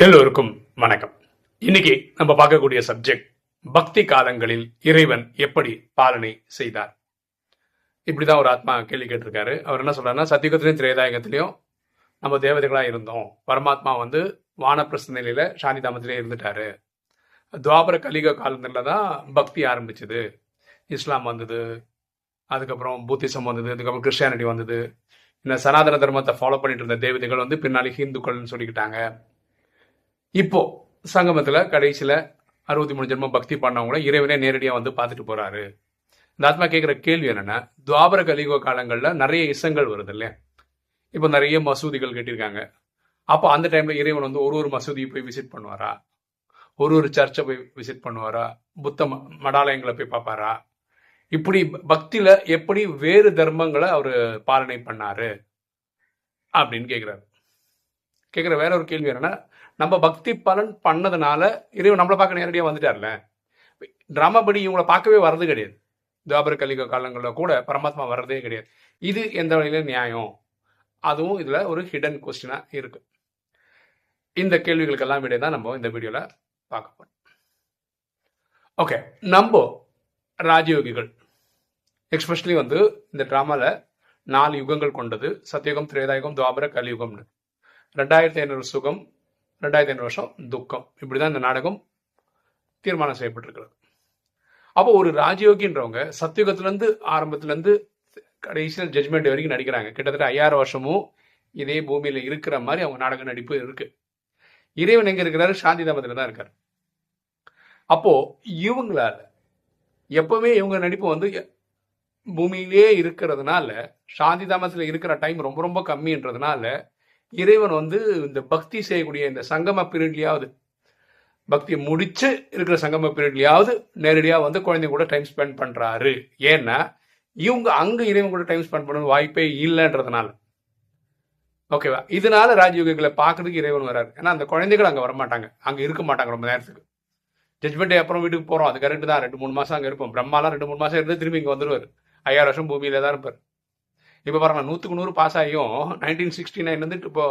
எல்லோருக்கும் வணக்கம். இன்னைக்கு நம்ம பார்க்கக்கூடிய சப்ஜெக்ட் பக்தி காலங்களில் இறைவன் எப்படி பாலனை செய்தார்? இப்படிதான் ஒரு ஆத்மா கேள்வி கேட்டிருக்காரு. அவர் என்ன சொல்றாருன்னா சத்தியுகத்திலையும் திரேதாயகத்திலையும் நம்ம தேவதைகளா இருந்தோம். பரமாத்மா வந்து வானப்பிரஸ்த நிலையில சாந்தி தாமத்திலே இருந்துட்டாரு. துவாபர கலிக காலத்துல தான் பக்தி ஆரம்பிச்சது. இஸ்லாம் வந்தது. அதுக்கப்புறம் புத்திசம் வந்தது. அதுக்கப்புறம் கிறிஸ்டியானிட்டி வந்தது. இந்த சனாதன தர்மத்தை ஃபாலோ பண்ணிட்டு இருந்த தேவதைகள் வந்து பின்னாடி ஹிந்துக்கள்னு சொல்லிக்கிட்டாங்க. இப்போ சங்கமத்தில் கடைசியில் அறுபத்தி மூணு ஜென்மம் பக்தி பண்ணவங்கள இறைவனே நேரடியாக வந்து பார்த்துட்டு போறாரு. இந்த ஆத்மா கேட்குற கேள்வி என்னென்னா துவாபர கலியுக காலங்களில் நிறைய இசங்கள் வருது இல்லையா? இப்போ நிறைய மசூதிகள் கட்டியிருக்காங்க. அப்போ அந்த டைமில் இறைவன் வந்து ஒரு ஒரு மசூதியை போய் விசிட் பண்ணுவாரா? ஒரு ஒரு சர்ச்சை போய் விசிட் பண்ணுவாரா? புத்த ம- மடாலயங்களை போய் பார்ப்பாரா? இப்படி பக்தியில் எப்படி வேறு தர்மங்களை அவர் பாலனை பண்ணாரு? அப்படின்னு கேட்குறாரு கேட்குற வேற ஒரு கேள்வி என்னன்னா நம்ம பக்தி பலன் பண்ணதுனால இறைவன் நம்மளை பார்க்க நேரடியாக வந்துட்டார்ல. டிராமா படி இவங்கள பார்க்கவே வர்றது கிடையாது. துவாபர கலிக காலங்களில் கூட பரமாத்மா வர்றதே கிடையாது. இது எந்த வகையில நியாயம்? அதுவும் இதில் ஒரு ஹிடன் கொஸ்டினாக இருக்கு. இந்த கேள்விகளுக்கெல்லாம் விட தான் நம்ம இந்த வீடியோவில் பார்க்க போறோம். ஓகே நம்ம ராஜயோகிகள். எக்ஸ்பெஷலி வந்து இந்த ட்ராமாவில் நாலு யுகங்கள் கொண்டது. சத்தியுகம் திரேதாயுகம் துவாபர கலியுகம்னு. ரெண்டாயிரத்தி ஐநூறு சுகம் ரெண்டாயிரத்தி ஐநூறு வருஷம் துக்கம். இப்படி தான் இந்த நாடகம் தீர்மானம் செய்யப்பட்டிருக்கிறது. அப்போ ஒரு ராஜயோகின்றவங்க சத்தியுகத்திலேருந்து ஆரம்பத்துலேருந்து கடைசியில் ஜட்மெண்ட் வரைக்கும் நடிக்கிறாங்க. கிட்டத்தட்ட ஐயாயிரம் வருஷமும் இதே பூமியில் இருக்கிற மாதிரி அவங்க நாடக நடிப்பு இருக்குது இறைவன் எங்கே இருக்கிறாரு? சாந்தி தாமத்தில் தான் இருக்கார். அப்போது இவங்களால எப்பவுமே இவங்க நடிப்பு வந்து பூமியிலே இருக்கிறதுனால சாந்தி தாமத்தில் இருக்கிற டைம் ரொம்ப ரொம்ப கம்மின்றதுனால இறைவன் வந்து இந்த பக்தி செய்யக்கூடிய இந்த சங்கம பீரியட்லயாவது பக்தியை முடிச்சு இருக்கிற சங்கம பீரியட்லயாவது நேரடியாக வந்து குழந்தைங்க கூட டைம் ஸ்பெண்ட் பண்றாரு. ஏன்னா இவங்க அங்க இறைவன் கூட டைம் ஸ்பெண்ட் பண்ண வாய்ப்பே இல்லைன்றதுனால. ஓகேவா இதனால ராஜயோகிகளை பார்க்கறதுக்கு இறைவன் வராரு. ஏன்னா அந்த குழந்தைகள் அங்க வரமாட்டாங்க. அங்க இருக்க மாட்டாங்க ரொம்ப நேரத்துக்கு. ஜட்மெண்ட் அப்புறம் வீட்டுக்கு போறோம். அது கரெக்ட் தான். ரெண்டு மூணு மாசம் அங்க இருப்போம். பிரம்மாலாம் ரெண்டு மூணு மாசம் இருந்து திரும்பி இங்க வந்துருவாரு. ஐயாயிரம் வருஷம் பூமியில தான் இருப்பார். இப்போ பாருங்க நூற்றுக்கு நூறு பாஸ் ஆகியும் நைன்டீன் சிக்ஸ்டி நைன் வந்துட்டு இப்போ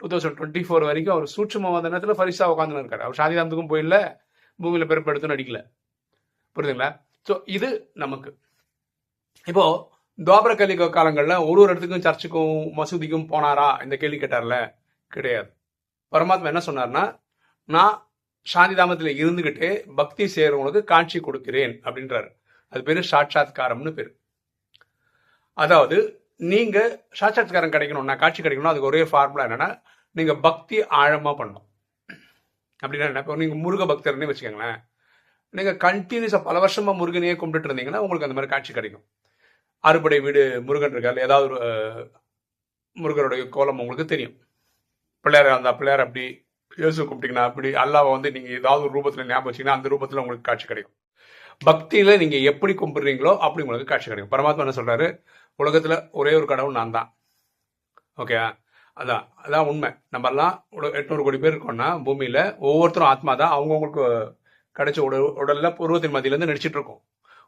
டூ தௌசண்ட் டுவெண்ட்டி ஃபோர் வரைக்கும் அவர் சூட்சம வந்த நேரத்தில் ஃபரிசா உட்காந்துன்னு இருக்காரு. அவர் சாதிதாந்தத்துக்கும் போயிடல பூமியில் பெருப்படுத்தும் நடிக்கல. புரியுதுங்களா? ஸோ இது நமக்கு. இப்போ துவாபர கலிக காலங்களில் ஒரு ஒரு இடத்துக்கும் சர்ச்சுக்கும் மசூதிக்கும் போனாரா? இந்த கேள்வி கேட்டார்ல. கிடையாது. பரமாத்மா என்ன சொன்னார்னா நான் சாந்திதாமத்தில் இருந்துக்கிட்டே பக்தி செய்கிறவங்களுக்கு காட்சி கொடுக்கிறேன் அப்படின்றாரு. அது பேர் சாட்சாத்காரம்னு பேர். அதாவது நீங்க சாட்சாத்காரம் கிடைக்கணும்னா காட்சி கிடைக்கணும் அதுக்கு ஒரே ஃபார்முலா என்னன்னா நீங்க பக்தி ஆழமா பண்ணணும். அப்படின்னா என்ன? இப்போ நீங்க முருக பக்தர்னே வச்சுக்கோங்களேன். நீங்க கண்டினியூஸா பல வருஷமா முருகனையே கும்பிட்டு இருந்தீங்கன்னா உங்களுக்கு அந்த மாதிரி காட்சி கிடைக்கும். அறுபடை வீடு முருகன் இருக்காரு ஏதாவது ஒரு முருகனுடைய கோலம் உங்களுக்கு தெரியும். பிள்ளையார் அந்த பிள்ளையார் அப்படி இயேசு கும்பிட்டீங்கன்னா அப்படி அல்லாவை வந்து நீங்க ஏதாவது ஒரு ரூபத்துல ஞாபகம் வச்சீங்கன்னா அந்த ரூபத்துல உங்களுக்கு காட்சி கிடைக்கும். பக்தியில நீங்க எப்படி கும்பிடுறீங்களோ அப்படி உங்களுக்கு காட்சி கிடைக்கும். பரமாத்மா என்ன சொல்றாரு? உலகத்தில் ஒரே ஒரு கடவுள் நான் தான் ஓகே அதான் அதான் உண்மை. நம்ம எல்லாம் எட்நூறு கோடி பேர் இருக்கோம்னா பூமியில் ஒவ்வொருத்தரும் ஆத்மா தான் அவங்கவுங்களுக்கு கிடைச்ச உடல் உடலில் பூர்வத்தின் மதியிலேருந்து நடிச்சிட்டு இருக்கோம்.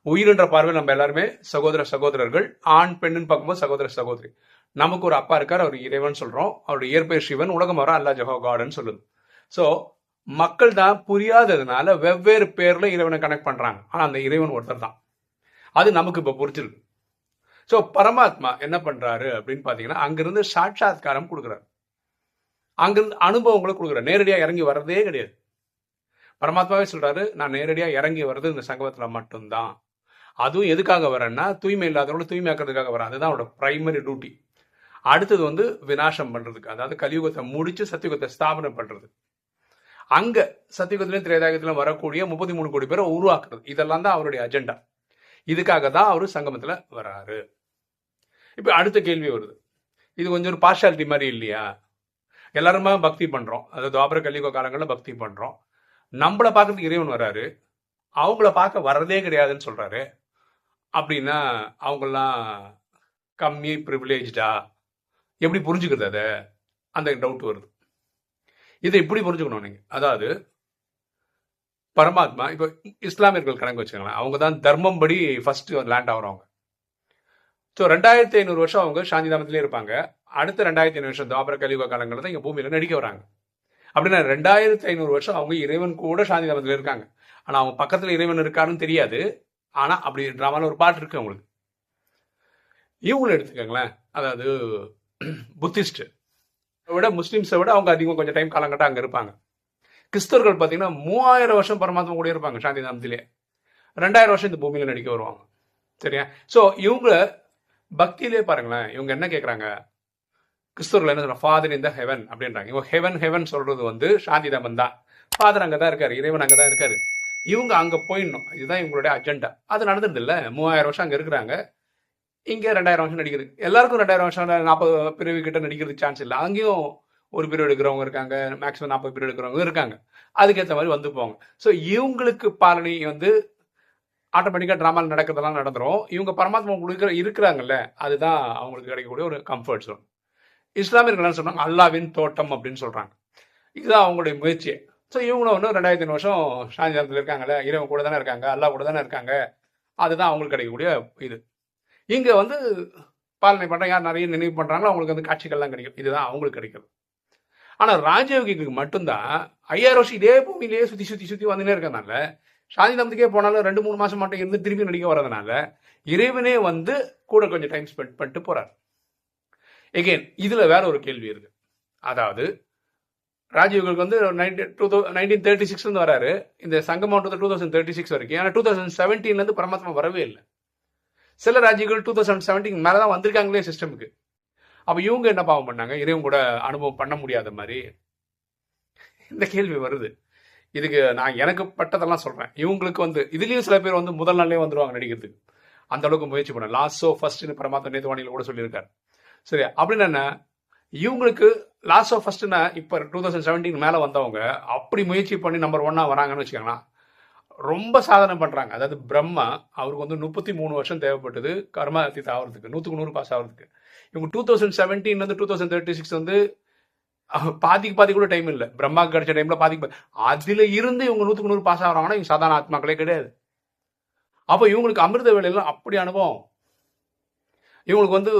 உயிர்ன்ற பார்வை நம்ம எல்லாருமே சகோதர சகோதரர்கள் ஆண் பெண்ணுன்னு பார்க்கும்போது சகோதர சகோதரி. நமக்கு ஒரு அப்பா இருக்கார் அவர் இறைவன் சொல்கிறோம் அவருடைய இயற்பெயர் சிவன் உலகம் வர அல்லா ஜஹோ காடுன்னு சொல்லுது. ஸோ மக்கள் தான் புரியாததுனால வெவ்வேறு பேரில் இறைவனை கனெக்ட் பண்ணுறாங்க ஆனால் அந்த இறைவன் ஒருத்தர் தான் அது நமக்கு இப்போ புரிஞ்சிருக்கு. ஸோ பரமாத்மா என்ன பண்றாரு அப்படின்னு பார்த்தீங்கன்னா அங்கிருந்து சாட்சாத்காரம் கொடுக்குறாரு. அங்கிருந்து அனுபவங்களை கொடுக்குறாரு. நேரடியாக இறங்கி வர்றதே கிடையாது. பரமாத்மாவே சொல்றாரு நான் நேரடியாக இறங்கி வர்றது இந்த சங்கமத்தில் மட்டும்தான். அதுவும் எதுக்காக வரேன்னா தூய்மை இல்லாதவங்கள தூய்மையாக்குறதுக்காக வரேன். அதுதான் அவரோட பிரைமரி டியூட்டி அடுத்தது வந்து விநாசம் பண்றதுக்கு. அதாவது கலியுகத்தை முடிச்சு சத்தியுகத்தை ஸ்தாபனம் பண்றது. அங்க சத்தியுகத்திலும் திரேதாயுகத்திலும் வரக்கூடிய முப்பத்தி மூணு கோடி பேரை உருவாக்குறது. இதெல்லாம் தான் அவருடைய அஜெண்டா இதுக்காக தான் அவர் சங்கமத்தில் வராரு இப்போ அடுத்த கேள்வி வருது. இது கொஞ்சம் ஒரு பார்ஷாலிட்டி மாதிரி இல்லையா? எல்லாருமே பக்தி பண்ணுறோம் அதாவது துவாபர கலியுக காலங்களில் பக்தி பண்ணுறோம் நம்மளை பார்க்கறதுக்கு இறைவன் வராரு. அவங்கள பார்க்க வர்றதே கிடையாதுன்னு சொல்கிறாரு அப்படின்னா அவங்களாம் கம்மி ப்ரிவிலேஜா எப்படி புரிஞ்சுக்கிறது அதை? அந்த டவுட் வருது. இதை இப்படி புரிஞ்சுக்கணும் நீங்கள் அதாவது பரமாத்மா இப்போ இஸ்லாமியர்கள் கணக்கு வச்சுக்கலாம் அவங்க தான் தர்மம் படி ஃபர்ஸ்ட் லேண்ட் ஆகிறவங்க. ஸோ ரெண்டாயிரத்தி ஐநூறு வருஷம் அவங்க சாந்தி தாமத்திலே இருப்பாங்க. அடுத்த ரெண்டாயிரத்தி ஐநூறு வருஷம் துவாபர கலியுக காலங்களில் தான் இங்கே பூமியில் நடிக்க வராங்க. அப்படின்னா ரெண்டாயிரத்தி ஐநூறு வருஷம் அவங்க இறைவன் கூட சாந்தி தாமத்தில் இருக்காங்க. ஆனால் அவங்க பக்கத்தில் இறைவன் இருக்காருன்னு தெரியாது. ஆனால் அப்படி ட்ராமாவில் ஒரு பாட்டு இருக்கு அவங்களுக்கு. இவங்களை எடுத்துக்கோங்களேன். அதாவது புத்திஸ்ட். விட முஸ்லீம்ஸை விட அவங்க அதிகமாக கொஞ்சம் டைம் காலங்கட்டாக அங்கே இருப்பாங்க. கிறிஸ்தவர்கள் பார்த்தீங்கன்னா மூவாயிரம் வருஷம் பரமாத்மா கூட இருப்பாங்க சாந்தி தாமத்திலே ரெண்டாயிரம் வருஷம் இந்த பூமியில் நடிக்க வருவாங்க. சரியா? ஸோ இவங்க பக்தியிலே பாருங்களேன் இவங்க என்ன கேட்குறாங்க கிறிஸ்தவர்கள் என்ன சொல்றாங்க? ஃபாதர் இந்த ஹெவன் அப்படின்றாங்க. இவங்க ஹெவன் ஹெவன் சொல்றது வந்து சாந்தி தமன் தான். ஃபாதர் அங்கே தான் இருக்காரு இறைவன் அங்கே தான் இருக்காரு. இவங்க அங்கே போயிடணும். இதுதான் இவங்களுடைய அஜெண்டா அது நடந்தது இல்லை. மூவாயிரம் வருஷம் அங்கே இருக்கிறாங்க. இங்கே ரெண்டாயிரம் வருஷம் நடிக்குது. எல்லாருக்கும் ரெண்டாயிரம் வருஷம் நாற்பது பிரிவு கிட்ட நடிக்கிறது சான்ஸ் இல்லை. அங்கேயும் ஒரு பிரிவு எடுக்கிறவங்க இருக்காங்க. மேக்ஸிமம் நாற்பது பீரியட் எடுக்கிறவங்க இருக்காங்க. அதுக்கேற்ற மாதிரி வந்து போவாங்க. ஸோ இவங்களுக்கு பாலனி வந்து ஆட்டோமேட்டிக்காக ட்ராமாவில் நடக்கிறதெல்லாம் நடந்துரும். இவங்க பரமாத்மா கொடுக்குற இருக்கிறாங்கல்ல அதுதான் அவங்களுக்கு கிடைக்கக்கூடிய ஒரு கம்ஃபர்ட் ஜோன் இஸ்லாமியர்கள் சொன்னாங்க அல்லாவின் தோட்டம் அப்படின்னு சொல்கிறாங்க இதுதான் அவங்களுடைய முயற்சி ஸோ இவங்களும் ஒன்று ரெண்டாயிரத்தி ஐநூறு வருஷம் சாஞ்சாரத்தில் இருக்காங்கல்ல இறைவன் கூட தானே இருக்காங்க அல்லா கூட தானே இருக்காங்க. அதுதான் அவங்களுக்கு கிடைக்கக்கூடிய இது. இங்கே வந்து பாலனை பண்ணுற யார் நிறைய நினைவு பண்ணுறாங்களோ அவங்களுக்கு வந்து காட்சிகள்லாம் கிடைக்கும். இதுதான் அவங்களுக்கு கிடைக்கிறது. ஆனால் ராஜயோகிகளுக்கு மட்டும்தான் ஐயாயிரம் வருஷம் இதே பூமியிலேயே சுற்றி சுற்றி சுற்றி வந்துனே இருக்கனால சாந்தி தம்பதிக்கே போனாலும் ரெண்டு மூணு மாசம் மட்டும் இருந்து திரும்பி நடிக்க வரதுனால இறைவனே வந்து கூட கொஞ்சம் டைம் ஸ்பெண்ட் பண்ணிட்டு போகிறார் எகெயின் இதுல வேற ஒரு கேள்வி இருக்கு. அதாவது ராஜீவ்களுக்கு வந்து nineteen two thou nineteen thirty சிக்ஸ்லேருந்து வராரு. இந்த சங்கமம் டூ தௌசண்ட் தேர்ட்டி சிக்ஸ் வரைக்கும். ஏன்னா டூ தௌசண்ட் செவன்டீன்லேருந்து பரமாத்மா வரவே இல்லை. சில ராஜ்யங்கள் டூ தௌசண்ட் செவன்டீன் மேலே தான் வந்திருக்காங்களே சிஸ்டமுக்கு அப்போ இவங்க என்ன பாவம் பண்ணாங்க? இறைவன் கூட அனுபவம் பண்ண முடியாத மாதிரி இந்த கேள்வி வருது. இதுக்கு நான் எனக்கு பட்டதெல்லாம் சொல்கிறேன் இவங்களுக்கு வந்து இதுலேயும் சில பேர் வந்து முதல் நாள்லேயே வந்துடுவாங்க நடிக்கிறதுக்கு. அந்த அளவுக்கு முயற்சி பண்ண. லாஸ்ட் ஷோ ஃபர்ஸ்ட்னு பரமாத்மா நேத்துவாணியில் கூட சொல்லியிருக்காரு. சரி அப்படின்னா இவங்களுக்கு லாஸ்ட் ஆஃப் ஃபர்ஸ்ட்னா இப்போ டூ தௌசண்ட் செவன்டீன் மேலே வந்தவங்க அப்படி முயற்சி பண்ணி நம்பர் ஒன்னாக வராங்கன்னு வச்சுக்கோங்களேன். ரொம்ப சாதனை பண்ணுறாங்க அதாவது பிரம்மா அவருக்கு வந்து முப்பத்தி மூணு வருஷம் தேவைப்பட்டது கர்மா ஆகிறதுக்கு நூற்றுக்கு நூறு பாஸ் ஆகிறதுக்கு இவங்க டூ தௌசண்ட் செவன்டீன்லேருந்து டூ தௌசண்ட் தேர்ட்டி சிக்ஸ் வந்து பாதிக்கு பாதி கூட டைம் இல்லை. பிரம்மா கிடைச்ச டைம்ல பாதிக்கு அதுல இருந்து இவங்க நூற்றுக்கு நூறு பாஸ் ஆகிறாங்கன்னா இவங்க சாதாரண ஆத்மாக்களே கிடையாது. அப்போ இவங்களுக்கு அமிர்த வேலையெல்லாம் அப்படி அனுபவம். இவங்களுக்கு வந்து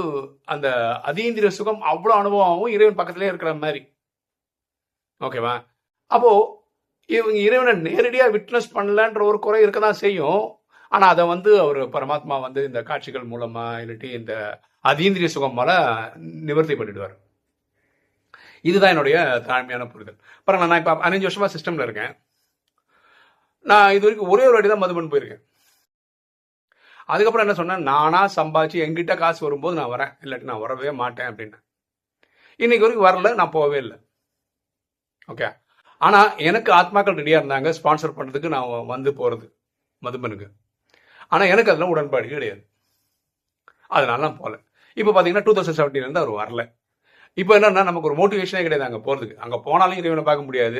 அந்த அதீந்திர சுகம் அவ்வளோ அனுபவமாகவும் இறைவன் பக்கத்திலே இருக்கிற மாதிரி. ஓகேவா அப்போ இவங்க இறைவனை நேரடியாக விட்னஸ் பண்ணலன்ற ஒரு குறை இருக்க தான் செய்யும். ஆனால் அதை வந்து அவர் பரமாத்மா வந்து இந்த காட்சிகள் மூலமா இல்லாட்டி இந்த அதீந்திரிய சுகம் மேலே நிவர்த்தி பண்ணிடுவார். இதுதான் என்னுடைய தாழ்மையான புரிதல். பாருங்க நான் இப்போ அஞ்சு வருஷமா சிஸ்டம்ல இருக்கேன். நான் இது வரைக்கும் ஒரே ஒரு வாட்டி தான் மதுபன் போயிருக்கேன். அதுக்கப்புறம் என்ன சொன்னேன்? நானா சம்பாதிச்சு எங்கிட்ட காசு வரும்போது நான் வரேன். இல்லாட்டி நான் வரவே மாட்டேன் அப்படின்னு இன்னைக்கு வரைக்கும் வரல நான் போகவே இல்லை. ஓகே ஆனா எனக்கு ஆத்மாக்கள் ரெடியா இருந்தாங்க. ஸ்பான்சர் பண்றதுக்கு நான் வந்து போறது மதுபனுக்கு. ஆனா எனக்கு அதெல்லாம் உடன்பாடு கிடையாது. அதனால நான் போகல. இப்போ பார்த்தீங்கன்னா டூ தௌசண்ட் செவன்டீன்லேருந்து அவர் வரல. இப்போ என்னன்னா நமக்கு ஒரு மோட்டிவேஷனே கிடையாது அங்கே போகிறதுக்கு அங்கே போனாலும் இறைவனை பார்க்க முடியாது.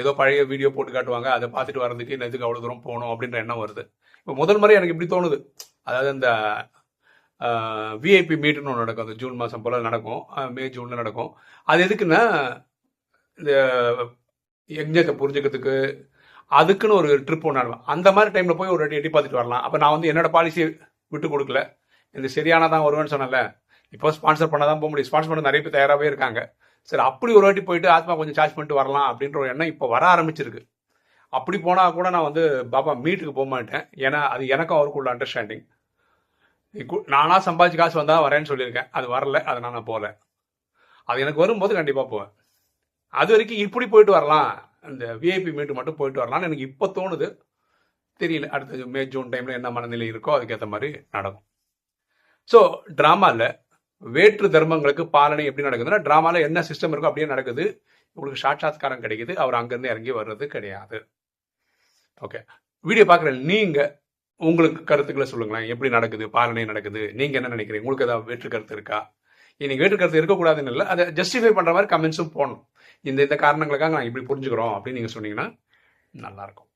ஏதோ பழைய வீடியோ போட்டு காட்டுவாங்க. அதை பார்த்துட்டு வரதுக்கு இந்த இதுக்கு அவ்வளோ தூரம் போகணும் அப்படின்ற எண்ணம் வருது. இப்போ முதல் முறை எனக்கு இப்படி தோணுது. அதாவது இந்த விஐபி மீட்டுன்னு ஒன்று நடக்கும். அந்த ஜூன் மாதம் போல் நடக்கும். மே ஜூனில் நடக்கும். அது எதுக்குன்னா இந்த யஜ்ஞத்தை புரிஞ்சுக்கிறதுக்கு அதுக்குன்னு ஒரு ட்ரிப் ஒன்று அந்த மாதிரி டைமில் போய் ஒரு எட்டி பார்த்துட்டு வரலாம். அப்போ நான் வந்து என்னோட பாலிசியை விட்டு கொடுக்கல. இந்த சரியானதான் வருவேன்னு சொன்னல இப்போ ஸ்பான்சர் பண்ண தான் போக முடியும். ஸ்பான்சர் பண்ண நிறைய பேர் தயாராகவே இருக்காங்க. சரி அப்படி ஒரு வாட்டி போயிட்டு ஆத்மா கொஞ்சம் சார்ஜ் பண்ணிட்டு வரலாம் அப்படின்ற ஒரு எண்ணம் இப்போ வர ஆரம்பிச்சிருக்கு. அப்படி போனால் கூட நான் வந்து பாபா மீட்டுக்கு போக மாட்டேன். ஏன்னா அது எனக்கும் அவருக்குள்ள அண்டர்ஸ்டாண்டிங் நானாக சம்பாதிச்சு காசு வந்தால் வரேன்னு சொல்லியிருக்கேன். அது வரல அதனால் நான் போகல. அது எனக்கு வரும்போது கண்டிப்பாக போவேன். அது வரைக்கும் இப்படி போயிட்டு வரலாம். இந்த விஐபி மீட்டு மட்டும் போயிட்டு வரலாம்னு எனக்கு இப்போ தோணுது. தெரியல அடுத்த மே ஜூன் டைமில் என்ன மனநிலை இருக்கோ அதுக்கேற்ற மாதிரி நடக்கும். ஸோ ட்ராமாவில் வேற்று தர்மங்களுக்கு பாலனை எப்படி நடக்குதுன்னா ட்ராமாவில் என்ன சிஸ்டம் இருக்கோ அப்படியே நடக்குது. உங்களுக்கு சாட்சாத்காரம் கிடைக்குது. அவர் அங்கேருந்து இறங்கி வர்றது கிடையாது. ஓகே வீடியோ பார்க்குற நீங்கள் உங்களுக்கு கருத்துக்களை சொல்லுங்களேன். எப்படி நடக்குது? பாலனை நடக்குது. நீங்கள் என்ன நினைக்கிறீங்க? உங்களுக்கு ஏதாவது வேற்று கருத்து இருக்கா? இன்னைக்கு வேற்று கருத்து இருக்கக்கூடாதுன்னு இல்லை. அதை ஜஸ்டிஃபை பண்ணுற மாதிரி கமெண்ட்ஸும் போகணும் இந்த இந்த காரணங்களுக்காக நான் இப்படி புரிஞ்சுக்கிறோம் அப்படின்னு நீங்கள் சொன்னீங்கன்னா நல்லாயிருக்கும்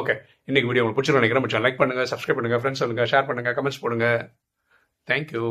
ஓகே இன்னைக்கு வீடியோ உங்களுக்கு பிடிச்சிருக்கோம் நினைக்கிறேன். லைக் பண்ணுங்கள் சப்ஸ்கிரைப் பண்ணுங்கள் ஃப்ரெண்ட்ஸ் சொல்லுங்கள் ஷேர் பண்ணுங்கள் கமெண்ட்ஸ் போடுங்க. தேங்க்யூ